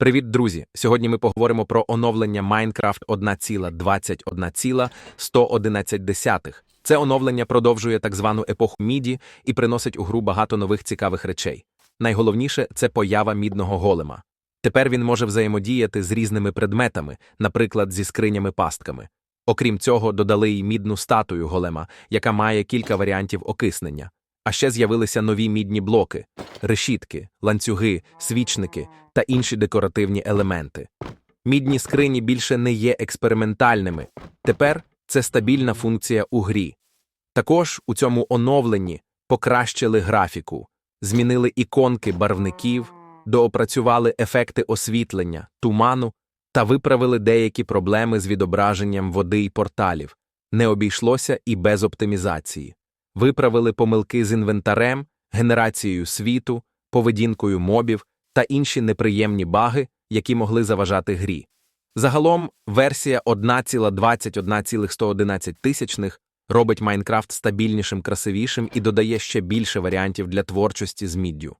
Привіт, друзі! Сьогодні ми поговоримо про оновлення Minecraft 1.21.111. Це оновлення продовжує так звану епоху міді і приносить у гру багато нових цікавих речей. Найголовніше це поява мідного голема. Тепер він може взаємодіяти з різними предметами, наприклад, зі скринями-пастками. Окрім цього, додали й мідну статую голема, яка має кілька варіантів окиснення. А ще з'явилися нові мідні блоки, решітки, ланцюги, свічники та інші декоративні елементи. Мідні скрині більше не є експериментальними. Тепер це стабільна функція у грі. Також у цьому оновленні покращили графіку, змінили іконки барвників, доопрацювали ефекти освітлення, туману та виправили деякі проблеми з відображенням води й порталів. Не обійшлося і без оптимізації. Виправили помилки з інвентарем, генерацією світу, поведінкою мобів та інші неприємні баги, які могли заважати грі. Загалом, версія 1,21,111 тисячних робить Майнкрафт стабільнішим, красивішим і додає ще більше варіантів для творчості з міддю.